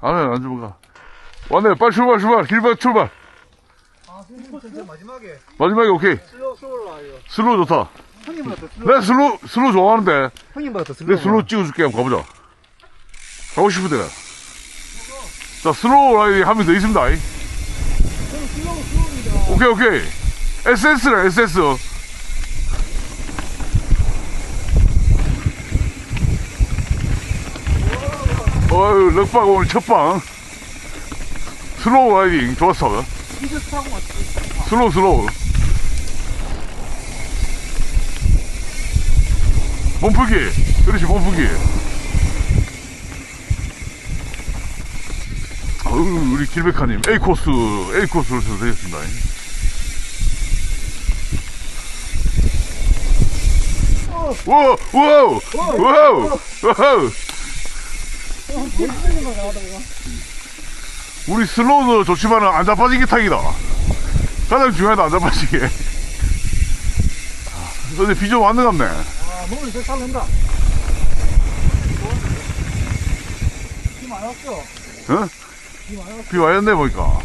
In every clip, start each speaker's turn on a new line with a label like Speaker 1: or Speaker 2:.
Speaker 1: 안에 안 주면 가. 왔네. 빨리 출발, 출발. 길바 출발.
Speaker 2: 아, 진짜 마지막에
Speaker 1: 마지막에 오케이.
Speaker 2: 슬로우 슬로우 라이요.
Speaker 1: 슬로우 좋다.
Speaker 2: 형님보다 더 슬로우.
Speaker 1: 내 슬로우, 슬로우 좋아하는데.
Speaker 2: 형님보다 더 슬로우.
Speaker 1: 내 슬로우 찍어줄게. 한번 가보자. 가고 싶은데. 자, 슬로우 라이드 한명 더 있습니다.
Speaker 2: 저는 슬로우 슬로우입니다.
Speaker 1: 오케이, 오케이. SS래, SS. 어유 럭방 오늘 첫방. 슬로우 라이딩 좋았어. 슬로우, 슬로우. 몸풀기. 그렇지, 몸풀기. 어우, 우리 길백하님, A코스, A코스를 선택했습니다. 와우, 와우, 와우, 와우. 우리 슬로우도 좋지만은 안 자빠지게 타기다. 가장 중요하다, 안 자빠지게. 근데 비좀 왔는 같네.
Speaker 2: 아, 몸을 이제 살린다. 비 많이 왔어.
Speaker 1: 응?
Speaker 2: 비 많이 왔어.
Speaker 1: 비 와였네, 보니까.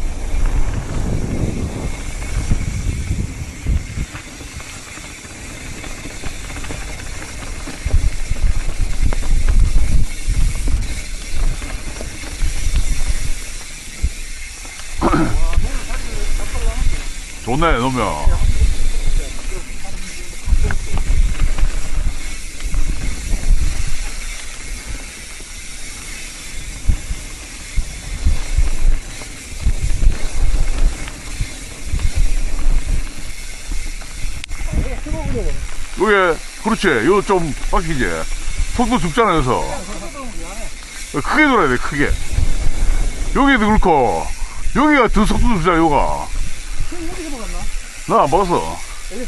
Speaker 2: 뜨거워 그래.
Speaker 1: 요게, 그렇지. 요좀 빡히지. 속도 죽잖아, 여기서. 크게 돌아야 돼, 크게. 여기도 그렇고, 여기가 더 속도 죽잖아, 요가.
Speaker 2: 형 여기서 먹었나?
Speaker 1: 나 안 먹었어.
Speaker 2: 여기.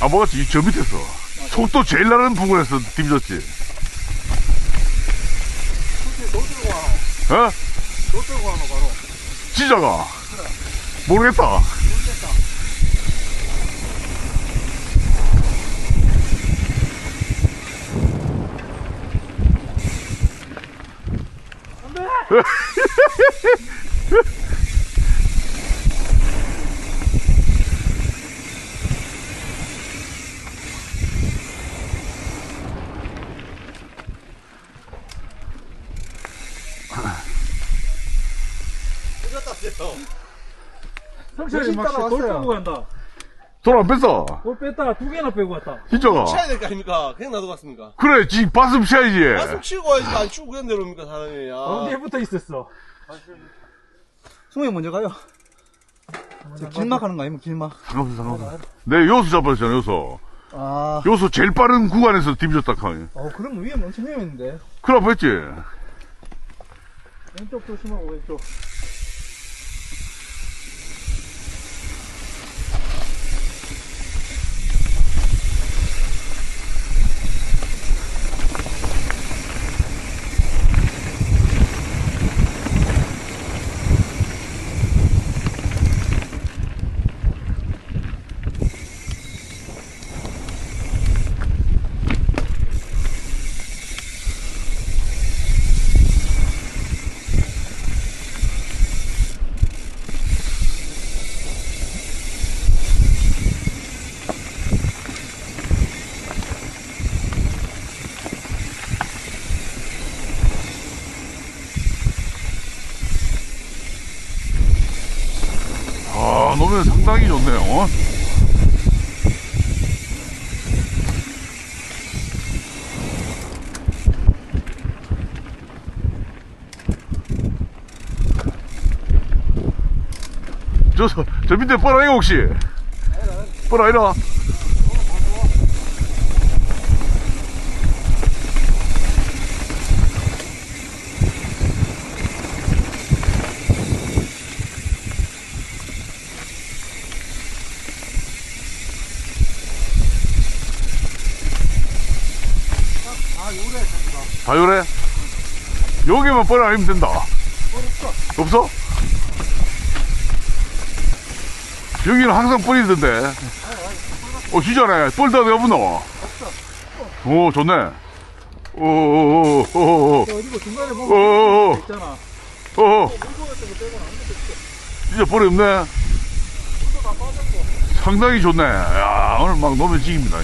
Speaker 1: 안 먹었지, 이저 밑에서. 속도 제일 나는 부분에서 뒤졌지.
Speaker 2: 솔직히 너 들고 와.
Speaker 1: 어?
Speaker 2: 너 들고 와 너 바로.
Speaker 1: 진짜가? 모르겠다.
Speaker 2: 좋겠다. 안돼.
Speaker 3: 성철이 막
Speaker 2: 따라
Speaker 3: 돌. 빼고 간다.
Speaker 1: 돈안 뺐어.
Speaker 3: 돌 뺐다가 두 개나 빼고 갔다.
Speaker 1: 진짜가?
Speaker 4: 쳐야 될 거 아닙니까? 그냥 놔둬갔습니까?
Speaker 1: 그래, 지금 봤으면 쳐야지.
Speaker 4: 말씀 치고 와야지, 안 치고 그냥 내려옵니까, 사람이. 야.
Speaker 3: 가운데에 붙어 있었어.
Speaker 2: 승우 형 먼저 가요. 저 길막 하는 거 아니면 길막.
Speaker 1: 상관없어, 상관없어. 내 요수 잡았잖아, 요수.
Speaker 2: 아.
Speaker 1: 요수 제일 빠른 구간에서 뒤졌다, 카니.
Speaker 2: 어, 그럼 위에 엄청 위험했는데.
Speaker 1: 큰일 날 뻔했지.
Speaker 2: 왼쪽 조심하고 왼쪽.
Speaker 1: 아, 노면 상당히 좋네요. 어? 저, 저 밑에 뻘 아이가 혹시? 뻘 아이라? 다 요래? 여기만 뻘 아니면 된다. 없어. 없어? 여기는 항상 뻘이 던데. 어, 진짜네. 뻘다 왜 없노? 오, 좋네. 오오오오오오
Speaker 3: 어디고 중간에 보면
Speaker 1: 오오오
Speaker 3: 있잖아.
Speaker 1: 어. 진짜 볼이 없네. 상당히 좋네. 야, 오늘 막 노면 지깁니다.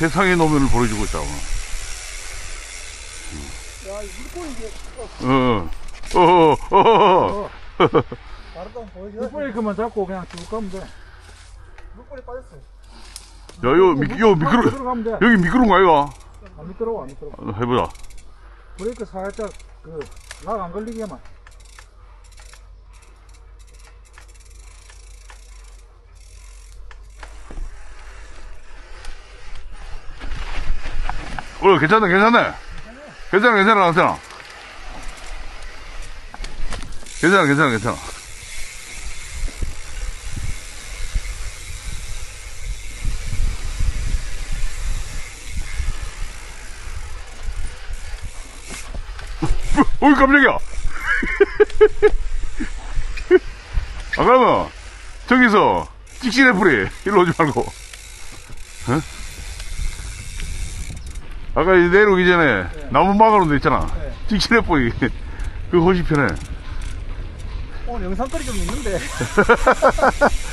Speaker 1: 세상의 노면을 보여주고 있다, 오늘. 어, 어, 어, 어, 어.
Speaker 2: 다르다 보여줘.
Speaker 3: 브레이크만 잡고 그냥 쭉 가면 돼.
Speaker 2: 물꼬리 빠졌어요.
Speaker 1: 야, 요, 미, 요, 미끄러. 여기 미끄러운 거 아이가?
Speaker 3: 안 미끄러워, 안 미끄러워.
Speaker 1: 어, 해보자.
Speaker 3: 브레이크 살짝, 그, 락 안 걸리게만.
Speaker 1: 어, 괜찮네, 괜찮네. 괜찮아, 괜찮아, 괜찮아. 괜찮아, 괜찮아, 괜찮아. 어이, 깜짝이야. 아, 그러면, 저기서, 찍시네 뿌리, 일로 오지 말고. 어? 아까 이 내려오기 전에 나무 막아놓은 데 있잖아.
Speaker 3: 네.
Speaker 1: 찍시네 뿌리. 그거 훨씬 편해.
Speaker 2: 오늘 영상거리 좀 있는데.